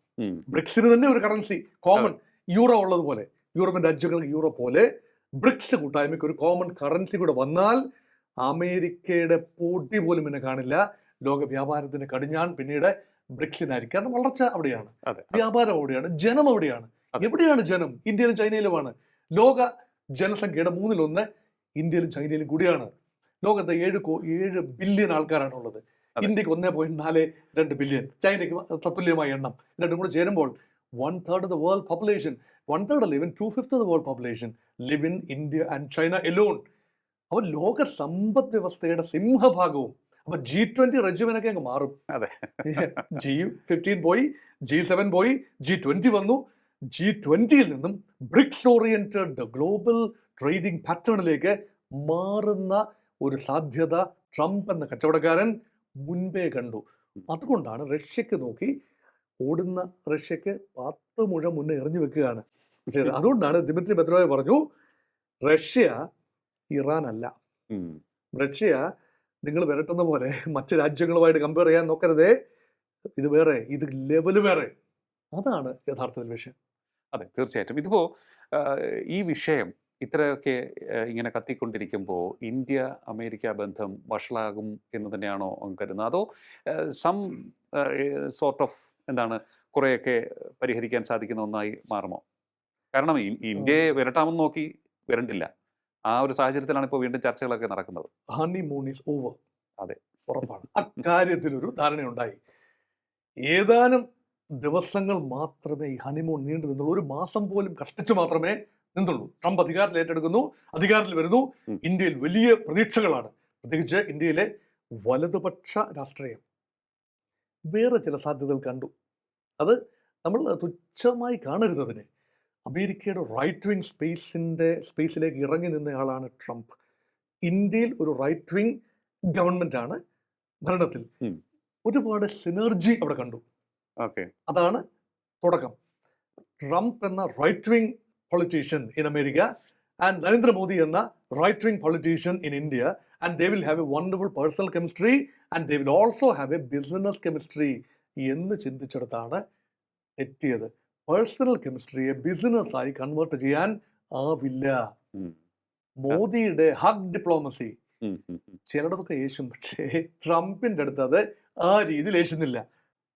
ബ്രിക്സിന് തന്നെ ഒരു കറൻസി കോമൺ യൂറോ ഉള്ളതുപോലെ യൂറോപ്യൻ രാജ്യങ്ങൾക്ക് യൂറോ പോലെ ബ്രിക്സ് കൂട്ടായ്മയ്ക്ക് ഒരു കോമൺ കറൻസി കൂടെ വന്നാൽ അമേരിക്കയുടെ പൊടി പോലും പിന്നെ കാണില്ല. ലോക വ്യാപാരത്തിന്റെ കടിഞ്ഞാൺ പിന്നീട് ബ്രിക്സിനായിരിക്കും. കാരണം വളർച്ച അവിടെയാണ്. വ്യാപാരം അവിടെയാണ്. ജനം അവിടെയാണ്. എവിടെയാണ് ജനം? ഇന്ത്യയിലും ചൈനയിലുമാണ്. ലോക ജനസംഖ്യയുടെ മൂന്നിലൊന്ന് ഇന്ത്യയിലും ചൈനയിലും കൂടിയാണ്. ലോകത്തെ ഏഴ് ഏഴ് ബില്യൺ ആൾക്കാരാണ് ഉള്ളത് ഇന്ത്യയ്ക്ക് ഒന്നേ പോയിന്റ് നാല് രണ്ട് ബില്യൺ ചൈനയ്ക്ക് തത്തുല്യമായ എണ്ണം. രണ്ടും കൂടെ ചേരുമ്പോൾ one third the world population one third അല്ല even two fifth the world population live in India and China alone അപ്പോൾ ലോക സമ്പദ് വ്യവസ്ഥയുടെ സിംഹഭാഗവും അപ്പൊ ജി ട്വന്റി റെജിമെനൊക്കെ അങ്ങ് മാറും. അതെ. ജി ഫിഫ്റ്റീൻ പോയി ജി സെവൻ പോയി ജി ട്വന്റി വന്നു. ജി ട്വന്റിയിൽ നിന്നും ബ്രിക്സ് ഓറിയന്റഡ് ഗ്ലോബൽ ട്രേഡിംഗ് പാറ്റേണിലേക്ക് മാറുന്ന ഒരു സാധ്യത ട്രംപ് എന്ന കച്ചവടക്കാരൻ മുൻപേ കണ്ടു. അതുകൊണ്ടാണ് റഷ്യക്ക് നോക്കി ഓടുന്ന റഷ്യക്ക് പത്ത് മുഴം മുന്നേ എറിഞ്ഞു വെക്കുകയാണ്. പക്ഷേ അതുകൊണ്ടാണ് ദിമിത്രി പെത്രോവ് പറഞ്ഞു റഷ്യ ഇറാൻ അല്ല. റഷ്യ നിങ്ങൾ വരട്ടുന്ന പോലെ മറ്റ് രാജ്യങ്ങളുമായിട്ട് കമ്പയർ ചെയ്യാൻ നോക്കരുതേ. ഇത് വേറെ ഇത് ലെവൽ വേറെ. അതാണ് യഥാർത്ഥത്തിൽ വിഷയം. അതെ തീർച്ചയായിട്ടും. ഇതിപ്പോ ഈ വിഷയം ഇത്രയൊക്കെ ഇങ്ങനെ കത്തിക്കൊണ്ടിരിക്കുമ്പോൾ ഇന്ത്യ അമേരിക്ക ബന്ധം വഷളാകും എന്ന് തന്നെയാണോ കരുതുന്നത്? അതോ സം സോർട്ട് ഓഫ് എന്താണ് കുറേയൊക്കെ പരിഹരിക്കാൻ സാധിക്കുന്ന ഒന്നായി മാറുമോ? കാരണം ഇന്ത്യയെ വിരട്ടാമെന്ന് നോക്കി വരണ്ടില്ല. ആ ഒരു സാഹചര്യത്തിലാണ് ഇപ്പോൾ വീണ്ടും ചർച്ചകളൊക്കെ നടക്കുന്നത്. ഹണിമൂൺ ഈസ് ഓവർ അതെ. ഉറപ്പാണ്. അക്കാര്യത്തിലൊരു ധാരണയുണ്ടായി. ഏതാനും ദിവസങ്ങൾ മാത്രമേ ഈ ഹണിമൂൺ നീണ്ടു നിന്നുള്ളൂ ഒരു മാസം പോലും കഷ്ടിച്ചു മാത്രമേ നിന്നുള്ളൂ. ട്രംപ് അധികാരത്തിൽ ഏറ്റെടുക്കുന്നു അധികാരത്തിൽ വരുന്നു. ഇന്ത്യയിൽ വലിയ പ്രതീക്ഷകളാണ്. പ്രത്യേകിച്ച് ഇന്ത്യയിലെ വലതുപക്ഷ രാഷ്ട്രീയം. വേറെ ചില സാധ്യതകൾ കണ്ടു. അത് നമ്മൾ തുച്ഛമായി കാണരുതതിനെ അമേരിക്കയുടെ റൈറ്റ് വിങ് സ്പേസിന്റെ സ്പേസിലേക്ക് ഇറങ്ങി നിന്നയാളാണ് ട്രംപ്. ഇന്ത്യയിൽ ഒരു റൈറ്റ് വിങ് ഗവൺമെന്റ് ആണ് ഭരണത്തിൽ. ഒരുപാട് സിനർജി അവിടെ കണ്ടു. അതാണ് തുടക്കം. ട്രംപ് എന്ന right wing politician in America and Narendra Modi എന്ന right wing politician in India and they will have A wonderful personal chemistry and they will also have A business chemistry എന്ന് ചിന്തിച്ചിടത്താണ് തെറ്റിയത് പേഴ്സണൽ കെമിസ്ട്രിയെ ബിസിനസ്സായി കൺവേർട്ട് ചെയ്യാൻ ആവില്ല. മോദിയുടെ ഹഗ് ഡിപ്ലോമസി ചിലടത്തൊക്കെ യേശും പക്ഷേ ട്രംപിന്റെ അടുത്ത് അത് ആ രീതിയിൽ യേശുന്നില്ല.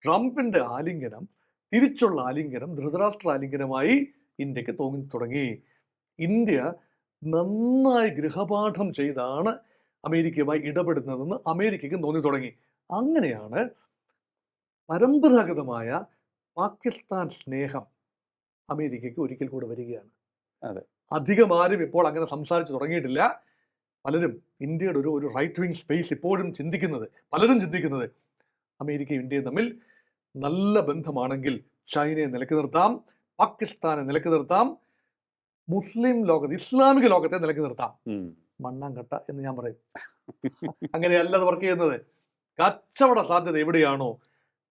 ട്രംപിന്റെ ആലിംഗനം തിരിച്ചുള്ള ആലിംഗനം ധൃതരാഷ്ട്ര ആലിംഗനമായി ഇന്ത്യയ്ക്ക് തോന്നി തുടങ്ങി. ഇന്ത്യ നന്നായി ഗൃഹപാഠം ചെയ്താണ് അമേരിക്കയുമായി ഇടപെടുന്നതെന്ന് അമേരിക്കയ്ക്ക് തോന്നി തുടങ്ങി. അങ്ങനെയാണ് പരമ്പരാഗതമായ പാകിസ്ഥാൻ സ്നേഹം അമേരിക്കയ്ക്ക് ഒരിക്കൽ കൂടെ വരികയാണ്. അതെ. അധികം ആരും ഇപ്പോൾ അങ്ങനെ സംസാരിച്ചു തുടങ്ങിയിട്ടില്ല. പലരും ഇന്ത്യയുടെ ഒരു ഒരു റൈറ്റ് വിങ് സ്പേസ് ഇപ്പോഴും ചിന്തിക്കുന്നത് പലരും ചിന്തിക്കുന്നത് അമേരിക്കയും ഇന്ത്യയും തമ്മിൽ നല്ല ബന്ധമാണെങ്കിൽ ചൈനയെ നിലയ്ക്ക് നിർത്താം. പാകിസ്ഥാനെ നിലയ്ക്ക് നിർത്താം. മുസ്ലിം ലോകത്ത് ഇസ്ലാമിക ലോകത്തെ നിലയ്ക്ക് നിർത്താം. മണ്ണാങ്കട്ട എന്ന് ഞാൻ പറയും. അങ്ങനെയല്ല അത് വർക്ക് ചെയ്യുന്നത്. കച്ചവട സാധ്യത എവിടെയാണോ?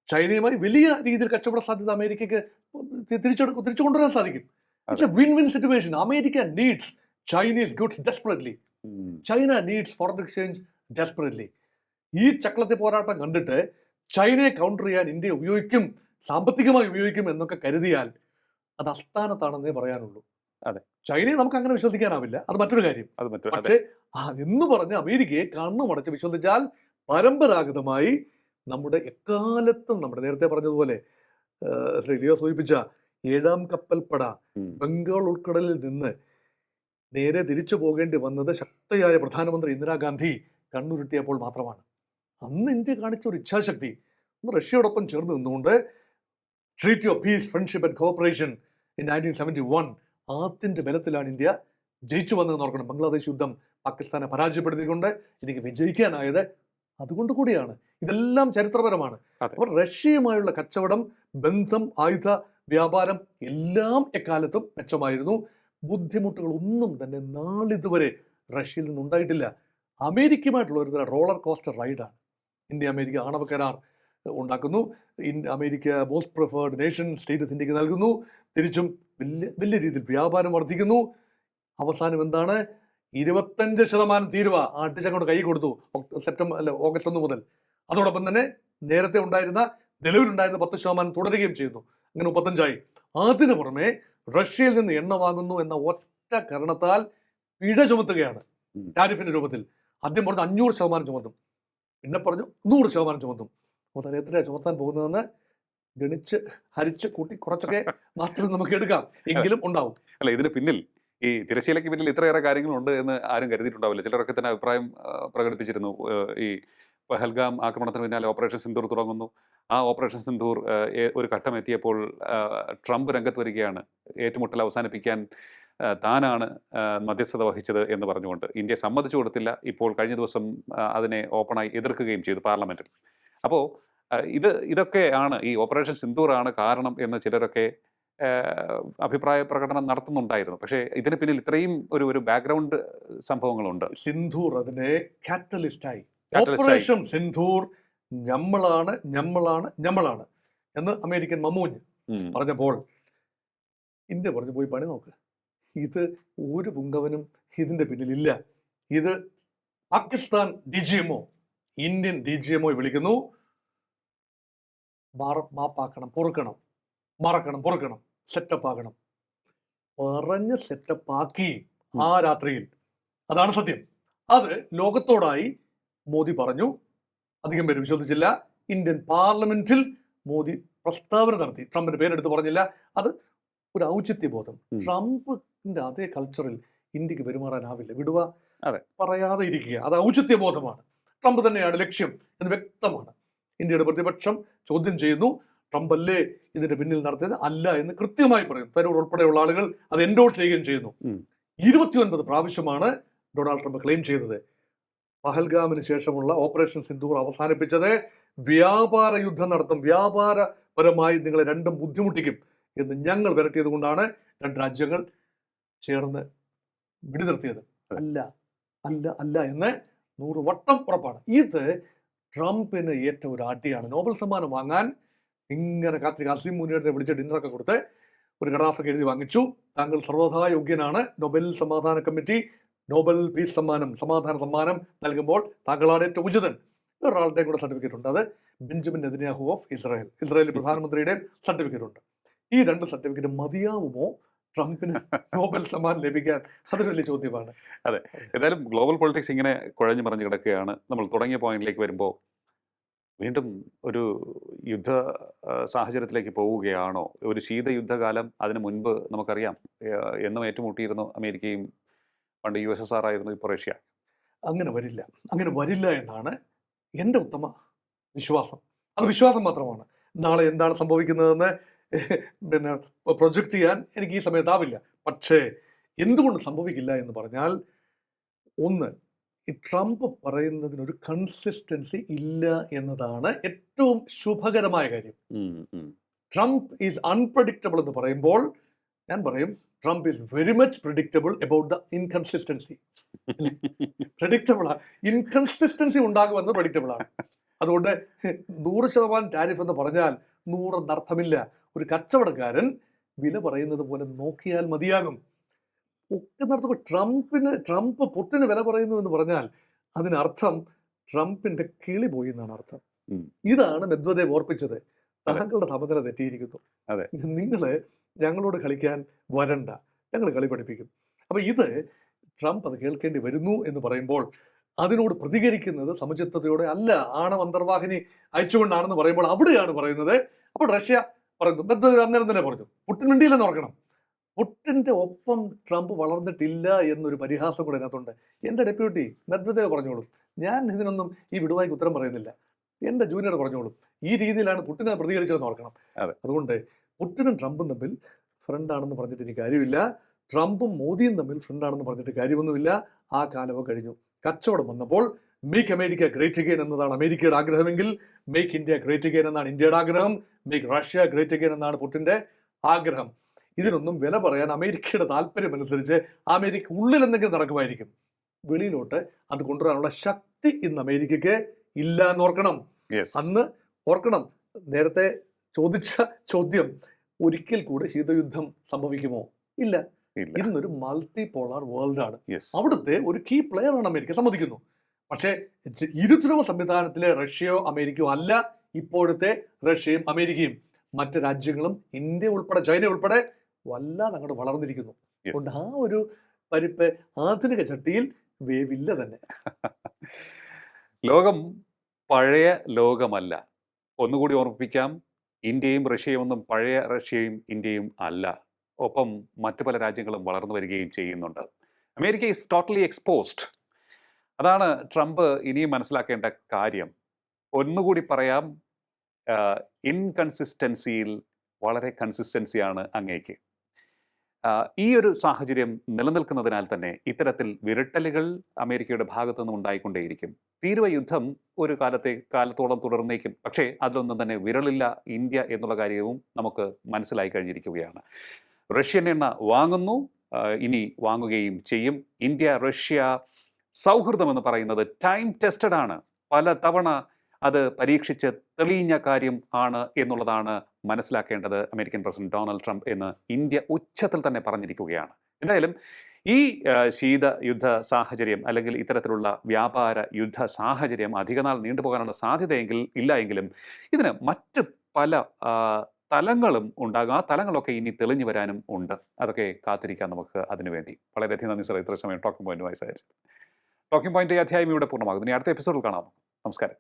ചൈനയുമായി വലിയ രീതിയിൽ കച്ചവട സാധ്യത അമേരിക്കക്ക് തിരിച്ചെടുക്കും തിരിച്ചു കൊണ്ടുവരാൻ സാധിക്കും. It's a win win situation America needs Chinese goods desperately China needs foreign exchange desperately ഈ ചക്രത്തെ പോരാട്ടം കണ്ടിട്ട് ചൈനയെ കൗണ്ടർ ചെയ്യാൻ ഇന്ത്യ ഉപയോഗിക്കും സാമ്പത്തികമായി ഉപയോഗിക്കും എന്നൊക്കെ കരുതിയാൽ അത് അസ്ഥാനത്താണെന്നേ പറയാനുള്ളൂ. അതെ. ചൈനയെ നമുക്ക് അങ്ങനെ വിശ്വസിക്കാനാവില്ല. അത് മറ്റൊരു കാര്യം. അത് മറ്റൊരു പക്ഷേ എന്ന് പറഞ്ഞ് അമേരിക്കയെ കണ്ണുമടച്ച് വിശ്വസിച്ചാൽ പരമ്പരാഗതമായി നമ്മുടെ എക്കാലത്തും നമ്മുടെ നേരത്തെ പറഞ്ഞതുപോലെ ശ്രീ ലിയോ സൂചിപ്പിച്ച ഏഴാം കപ്പൽപ്പട പട ബംഗാൾ ഉൾക്കടലിൽ നിന്ന് നേരെ തിരിച്ചു പോകേണ്ടി വന്നത് ശക്തയായ പ്രധാനമന്ത്രി ഇന്ദിരാഗാന്ധി കണ്ണുരുട്ടിയപ്പോൾ മാത്രമാണ്. അന്ന് ഇന്ത്യ കാണിച്ച ഒരു ഇച്ഛാശക്തി റഷ്യയോടൊപ്പം ചേർന്ന് നിന്നുകൊണ്ട് treaty of peace friendship and cooperation nineteen seventy one ആത്തിന്റെ ബലത്തിലാണ് ഇന്ത്യ ജയിച്ചു വന്നതെന്ന് ഓർക്കണം. ബംഗ്ലാദേശ് യുദ്ധം പാകിസ്ഥാനെ പരാജയപ്പെടുത്തിക്കൊണ്ട് എനിക്ക് വിജയിക്കാനായത് അതുകൊണ്ട് കൂടിയാണ്. ഇതെല്ലാം ചരിത്രപരമാണ്. അപ്പോൾ റഷ്യയുമായുള്ള കച്ചവടം ബന്ധം ആയുധ വ്യാപാരം എല്ലാം എക്കാലത്തും മെച്ചമായിരുന്നു. ബുദ്ധിമുട്ടുകൾ ഒന്നും തന്നെ നാളിതുവരെ റഷ്യയിൽ നിന്നുണ്ടായിട്ടില്ല. അമേരിക്കയുമായിട്ടുള്ള ഒരു തരം റോളർ കോസ്റ്റർ റൈഡാണ് ഇന്ത്യ അമേരിക്ക ആണവ കരാർ ഉണ്ടാക്കുന്നു. In America most preferred nation status ഇന്ത്യയ്ക്ക് നൽകുന്നു. തിരിച്ചും വലിയ വലിയ രീതിയിൽ വ്യാപാരം വർദ്ധിക്കുന്നു. അവസാനം എന്താണ്? ഇരുപത്തഞ്ച് ശതമാനം തീരുവ ആട്ടിച്ചങ്ങോട്ട് കൈ കൊടുത്തു. സെപ്റ്റംബർ അല്ല ഓഗസ്റ്റ് ഒന്ന് മുതൽ. അതോടൊപ്പം തന്നെ നേരത്തെ ഉണ്ടായിരുന്ന നിലവിലുണ്ടായിരുന്ന പത്ത് ശതമാനം തുടരുകയും ചെയ്യുന്നു. അങ്ങനെ മുപ്പത്തഞ്ചായി. അതിനു പുറമെ റഷ്യയിൽ നിന്ന് എണ്ണ വാങ്ങുന്നു എന്ന ഒറ്റ കാരണത്താൽ പിഴ ചുമത്തുകയാണ്. ടാരിഫിന്റെ രൂപത്തിൽ. ആദ്യം പറഞ്ഞു അഞ്ഞൂറ് ശതമാനം ചുമത്തും. പിന്നെ പറഞ്ഞു നൂറ് ശതമാനം ചുമത്തും. എത്രയാണ് ചുമത്താൻ പോകുന്നതെന്ന് ഗണിച്ച് ഹരിച്ച് കൂട്ടി കുറച്ചൊക്കെ മാത്രം നമുക്ക് എടുക്കാം. എങ്കിലും ഉണ്ടാവും. അല്ല ഇതിന് പിന്നിൽ ഈ തിരശ്ശീലയ്ക്ക് പിന്നിൽ ഇത്രയേറെ കാര്യങ്ങളുണ്ട് എന്ന് ആരും കരുതിയിട്ടുണ്ടാവില്ല. ചിലരൊക്കെ തന്നെ അഭിപ്രായം പ്രകടിപ്പിച്ചിരുന്നു. ഈ പഹൽഗാം ആക്രമണത്തിന് പിന്നാലെ ഓപ്പറേഷൻ സിന്ധൂർ തുടങ്ങുന്നു. ആ ഓപ്പറേഷൻ സിന്ധൂർ ഒരു ഘട്ടം എത്തിയപ്പോൾ ട്രംപ് രംഗത്ത് വരികയാണ്. ഏറ്റുമുട്ടൽ അവസാനിപ്പിക്കാൻ താനാണ് മധ്യസ്ഥത വഹിച്ചത് എന്ന് പറഞ്ഞുകൊണ്ട്. ഇന്ത്യ സമ്മതിച്ചു കൊടുത്തില്ല. ഇപ്പോൾ കഴിഞ്ഞ ദിവസം അതിനെ ഓപ്പണായി എതിർക്കുകയും ചെയ്തു പാർലമെന്റിൽ. അപ്പോൾ ഇത് ഇതൊക്കെയാണ് ഈ ഓപ്പറേഷൻ സിന്ദൂറാണ് കാരണം എന്ന് ചിലരൊക്കെ അഭിപ്രായ പ്രകടനം നടത്തുന്നുണ്ടായിരുന്നു. പക്ഷേ ഇതിന് പിന്നിൽ ഇത്രയും ഒരു ഒരു ബാക്ക്ഗ്രൗണ്ട് സംഭവങ്ങളുണ്ട്. സിന്ധൂർ അതിനെ കാറ്റലിസ്റ്റായി. ഓപ്പറേഷൻ സിന്ധൂർ ഞമ്മളാണ് ഞമ്മളാണ് ഞമ്മളാണ് എന്ന് അമേരിക്കൻ മമ്മൂഞ്ഞ് പറഞ്ഞപ്പോൾ ഇന്ത്യ പറഞ്ഞു പോയി പണി നോക്ക്. ഇത് ഒരു പുങ്കവനും ഇതിന്റെ പിന്നിലില്ല. ഇത് Pakistan D G M O Indian D G M O വിളിക്കുന്നു. മാപ്പാക്കണം പൊറുക്കണം. മറക്കണം പൊറുക്കണം. സെറ്റപ്പ് ആക്കണം പറഞ്ഞ് സെറ്റപ്പ് ആക്കി ആ രാത്രിയിൽ. അതാണ് സത്യം. അത് ലോകത്തോടായി മോദി പറഞ്ഞു. അധികം പേര് വിശ്വസിച്ചില്ല. ഇന്ത്യൻ പാർലമെന്റിൽ മോദി പ്രസ്താവന നടത്തി. ട്രംപിന്റെ പേരെടുത്ത് പറഞ്ഞില്ല. അത് ഒരു ഔചിത്യബോധം. ട്രംപിന്റെ അതേ കൾച്ചറിൽ ഇന്ത്യയ്ക്ക് പെരുമാറാനാവില്ല. വിടുക അതെ. പറയാതെ ഇരിക്കുക. അത് ഔചിത്യബോധമാണ്. ട്രംപ് തന്നെയാണ് ലക്ഷ്യം എന്ന് വ്യക്തമാണ്. ഇന്ത്യയുടെ പ്രതിപക്ഷം ചോദ്യം ചെയ്യുന്നു ട്രംപ് അല്ലേ ഇതിന്റെ പിന്നിൽ നടത്തിയത്? അല്ല എന്ന് കൃത്യമായി പറയും തരൂർ ഉൾപ്പെടെയുള്ള ആളുകൾ അത് എൻഡോഴ്സ് ചെയ്യുകയും ചെയ്യുന്നു. ഇരുപത്തിയൊൻപത് പ്രാവശ്യമാണ് ഡൊണാൾഡ് ട്രംപ് ക്ലെയിം ചെയ്തത്. പഹൽഗാമിന് ശേഷമുള്ള ഓപ്പറേഷൻ സിന്ദൂർ അവസാനിപ്പിച്ചത് വ്യാപാര യുദ്ധം നടത്തും. വ്യാപാരപരമായി നിങ്ങളെ രണ്ടും ബുദ്ധിമുട്ടിക്കും എന്ന് ഞങ്ങൾ വിരട്ടിയത് കൊണ്ടാണ് രണ്ട് രാജ്യങ്ങൾ ചേർന്ന് വിടിനിർത്തിയത് അല്ല അല്ല അല്ല എന്ന് നൂറ് വട്ടം ഉറപ്പാണ്. ഇത് ട്രംപിന് ഏറ്റവും ഒരു അടിയാണ്. നോബൽ സമ്മാനം വാങ്ങാൻ ഇങ്ങനെ കാത്തിരിക്കുക അസീം മുനിയുടെ വിളിച്ച ഡിന്നറൊക്കെ കൊടുത്ത് ഒരു കടലാസൊക്കെ എഴുതി വാങ്ങിച്ചു. താങ്കൾ സർവതാ യോഗ്യനാണ്. നോബൽ സമാധാന കമ്മിറ്റി നോബൽ പീസ് സമ്മാനം സമാധാന സമ്മാനം നൽകുമ്പോൾ താങ്കളാണ് ഏറ്റവും ഉചിതൻ. ഒരാളുടെയും കൂടെ സർട്ടിഫിക്കറ്റ് ഉണ്ട്. അത് Benjamin Netanyahu of Israel. Israel പ്രധാനമന്ത്രിയുടെ സർട്ടിഫിക്കറ്റ് ഉണ്ട്. ഈ രണ്ട് സർട്ടിഫിക്കറ്റ് മതിയാവുമോ? ട്രംപിന് നോബൽ സമ്മാനം ലഭിക്കാൻ അതൊരു വലിയ ചോദ്യമാണ്. അതെ. ഏതായാലും ഗ്ലോബൽ പൊളിറ്റിക്സ് ഇങ്ങനെ കുഴഞ്ഞു മറിഞ്ഞു കിടക്കുകയാണ്. നമ്മൾ തുടങ്ങിയ പോയിന്റിലേക്ക് വരുമ്പോൾ വീണ്ടും ഒരു യുദ്ധ സാഹചര്യത്തിലേക്ക് പോവുകയാണോ? ഒരു ശീതയുദ്ധകാലം അതിന് മുൻപ് നമുക്കറിയാം എന്നും ഏറ്റുമുട്ടിയിരുന്നു അമേരിക്കയും പണ്ട് യു എസ് എസ് ആർ ആയിരുന്നു ഇപ്പോൾ റഷ്യ. അങ്ങനെ വരില്ല. അങ്ങനെ വരില്ല എന്നാണ് എന്റെ ഉത്തമ വിശ്വാസം. അത് വിശ്വാസം മാത്രമാണ്. നാളെ എന്താണ് സംഭവിക്കുന്നതെന്ന് പിന്നെ പ്രൊജക്റ്റ് ചെയ്യാൻ എനിക്ക് ഈ സമയത്താവില്ല പക്ഷേ എന്തുകൊണ്ട് സംഭവിക്കില്ല എന്ന് പറഞ്ഞാൽ ഒന്ന് ഈ ട്രംപ് പറയുന്നതിനൊരു കൺസിസ്റ്റൻസി ഇല്ല എന്നതാണ് ഏറ്റവും ശുഭകരമായ കാര്യം. ട്രംപ് ഈസ് അൺപ്രഡിക്റ്റബിൾ എന്ന് പറയുമ്പോൾ ഞാൻ പറയും Trump is very much predictable about the inconsistency predictable ആണ് ഇൻകൺസിസ്റ്റൻസി ഉണ്ടാകുമെന്ന് പ്രഡിക്റ്റബിൾ ആണ്. അതുകൊണ്ട് നൂറ് ശതമാനം ടാരിഫ് എന്ന് പറഞ്ഞാൽ നൂറെന്ന് അർത്ഥമില്ല. ഒരു കച്ചവടക്കാരൻ വില പറയുന്നത് പോലെ നോക്കിയാൽ മതിയാകും. ഒക്കെ നടത്തുമ്പോൾ ട്രംപിന് ട്രംപ് പുത്തിന് വില പറയുന്നു എന്ന് പറഞ്ഞാൽ അതിനർത്ഥം ട്രംപിന്റെ കിളി പോയി എന്നാണ് അർത്ഥം. ഇതാണ് മെദ്വദേവ് ഓർപ്പിച്ചത്. താങ്കളുടെ സമനില തെറ്റിയിരിക്കുന്നു. അതെ. നിങ്ങൾ ഞങ്ങളോട് കളിക്കാൻ വരണ്ട. ഞങ്ങൾ കളി പഠിപ്പിക്കും. അപ്പൊ ഇത് ട്രംപ് അത് കേൾക്കേണ്ടി വരുന്നു എന്ന് പറയുമ്പോൾ അതിനോട് പ്രതികരിക്കുന്നത് സമചിത്വതയോടെ അല്ല. ആണവ അന്തർവാഹിനി അയച്ചുകൊണ്ടാണെന്ന് പറയുമ്പോൾ അവിടെയാണ് പറയുന്നത്. അപ്പോൾ റഷ്യ പറയുന്നു അന്നേരം തന്നെ പറഞ്ഞു പുട്ടിൻ മിണ്ടിയില്ലെന്ന് ഓർക്കണം. പുട്ടിന്റെ ഒപ്പം ട്രംപ് വളർന്നിട്ടില്ല എന്നൊരു പരിഹാസം കൂടെ അതിനകത്തുണ്ട് എന്റെ ഡെപ്യൂട്ടി മെദ്വദേവ് പറഞ്ഞോളൂ. ഞാൻ ഇതിനൊന്നും ഈ വിടുവായ്ക്ക് ഉത്തരം പറയുന്നില്ല. എന്റെ ജൂനിയർ പറഞ്ഞോളൂ. ഈ രീതിയിലാണ് പുട്ടിനെ പ്രതികരിച്ചതെന്ന് ഓർക്കണം. അതുകൊണ്ട് പുട്ടിനും ട്രംപും തമ്മിൽ ഫ്രണ്ടാണെന്ന് പറഞ്ഞിട്ട് ഇനി കാര്യമില്ല. ട്രംപും മോദിയും തമ്മിൽ ഫ്രണ്ടാണെന്ന് പറഞ്ഞിട്ട് കാര്യമൊന്നുമില്ല. ആ കാലവ കഴിഞ്ഞു. കച്ചവടം വന്നപ്പോൾ മേക്ക് അമേരിക്ക ഗ്രേറ്റ് അഗെയിൻ എന്നതാണ് അമേരിക്കയുടെ ആഗ്രഹമെങ്കിൽ മേക്ക് ഇന്ത്യ ഗ്രേറ്റ് അഗെയിൻ എന്നാണ് ഇന്ത്യയുടെ ആഗ്രഹം. മേക്ക് റഷ്യ ഗ്രേറ്റ് അഗെയിൻ എന്നാണ് പുട്ടിന്റെ ആഗ്രഹം. ഇതിനൊന്നും വില പറയാൻ അമേരിക്കയുടെ താല്പര്യം അനുസരിച്ച് അമേരിക്ക ഉള്ളിൽ എന്തെങ്കിലും നടക്കുമായിരിക്കും. വെളിയിലോട്ട് അത് കൊണ്ടുവരാനുള്ള ശക്തി ഇന്ന് അമേരിക്കയ്ക്ക് ഇല്ല എന്ന് ഓർക്കണം. അന്ന് ഓർക്കണം. നേരത്തെ ചോദിച്ച ചോദ്യം ഒരിക്കൽ കൂടെ ശീതയുദ്ധം സംഭവിക്കുമോ? ഇല്ല. ഇന്നൊരു മൾട്ടി പോളാർ വേൾഡ് ആണ് അവിടുത്തെ ഒരു കീ പ്ലെയർ ആണ് അമേരിക്ക. സമ്മതിക്കുന്നു. പക്ഷേ ഇരുധ്രുവ സംവിധാനത്തിലെ റഷ്യയോ അമേരിക്കയോ അല്ല ഇപ്പോഴത്തെ റഷ്യയും അമേരിക്കയും. മറ്റ് രാജ്യങ്ങളും ഇന്ത്യ ഉൾപ്പെടെ ചൈന ഉൾപ്പെടെ വല്ലാതെ അങ്ങോട്ട് വളർന്നിരിക്കുന്നു. അതുകൊണ്ട് ആ ഒരു പരിപ്പ് ആധുനിക ചട്ടിയിൽ വേവില്ല തന്നെ. ലോകം പഴയ ലോകമല്ല. ഒന്നുകൂടി ഓർമ്മിപ്പിക്കാം ഇന്ത്യയും റഷ്യയും ഒന്നും പഴയ റഷ്യയും ഇന്ത്യയും അല്ല. ഒപ്പം മറ്റു പല രാജ്യങ്ങളും വളർന്നു വരികയും ചെയ്യുന്നുണ്ട്. അമേരിക്ക ഈസ് ടോട്ടലി എക്സ്പോസ്ഡ് അതാണ് ട്രംപ് ഇനിയും മനസ്സിലാക്കേണ്ട കാര്യം. ഒന്നുകൂടി പറയാം ഇൻകൺസിസ്റ്റൻസിയിൽ വളരെ കൺസിസ്റ്റൻസിയാണ് അങ്ങേക്ക്. ഈ ഒരു സാഹചര്യം നിലനിൽക്കുന്നതിനാൽ തന്നെ ഇത്തരത്തിൽ വിരട്ടലുകൾ അമേരിക്കയുടെ ഭാഗത്തു നിന്ന് ഉണ്ടായിക്കൊണ്ടേയിരിക്കും. തീരുവ യുദ്ധം ഒരു കാലത്തെ കാലത്തോളം തുടർന്നേക്കും. പക്ഷേ അതിലൊന്നും തന്നെ വിരളില്ല ഇന്ത്യ എന്നുള്ള കാര്യവും നമുക്ക് മനസ്സിലായി കഴിഞ്ഞിരിക്കുകയാണ്. റഷ്യൻ എണ്ണ വാങ്ങുന്നു ഇനി വാങ്ങുകയും ചെയ്യും. ഇന്ത്യ റഷ്യ സൗഹൃദം എന്ന് പറയുന്നത് ടൈം ടെസ്റ്റഡ് ആണ്. പല തവണ അത് പരീക്ഷിച്ച് തെളിഞ്ഞ കാര്യം ആണ് എന്നുള്ളതാണ് മനസ്സിലാക്കേണ്ടത് അമേരിക്കൻ പ്രസിഡന്റ് ഡൊണാൾഡ് ട്രംപ് എന്ന് ഇന്ത്യ ഉച്ചത്തിൽ തന്നെ പറഞ്ഞിരിക്കുകയാണ്. എന്തായാലും ഈ ശീത യുദ്ധ സാഹചര്യം അല്ലെങ്കിൽ ഇത്തരത്തിലുള്ള വ്യാപാര യുദ്ധ സാഹചര്യം അധികനാൾ നീണ്ടുപോകാനുള്ള സാധ്യതയെങ്കിൽ ഇല്ല എങ്കിലും ഇതിന് മറ്റ് പല തലങ്ങളും ഉണ്ടാകും. ആ തലങ്ങളൊക്കെ ഇനി തെളിഞ്ഞു വരാനും ഉണ്ട്. അതൊക്കെ കാത്തിരിക്കാം നമുക്ക് അതിനുവേണ്ടി. വളരെയധികം നന്ദി സാർ. ഇത്ര സമയം ടോക്കിംഗ് പോയിന്റുമായി സഹകരിച്ചത് ടോക്കിംഗ് പോയിന്റ് അധ്യായം ഇവിടെ പൂർണമാകുന്നു. ഇനി അടുത്ത എപ്പിസോഡിൽ കാണാം. നമസ്കാരം.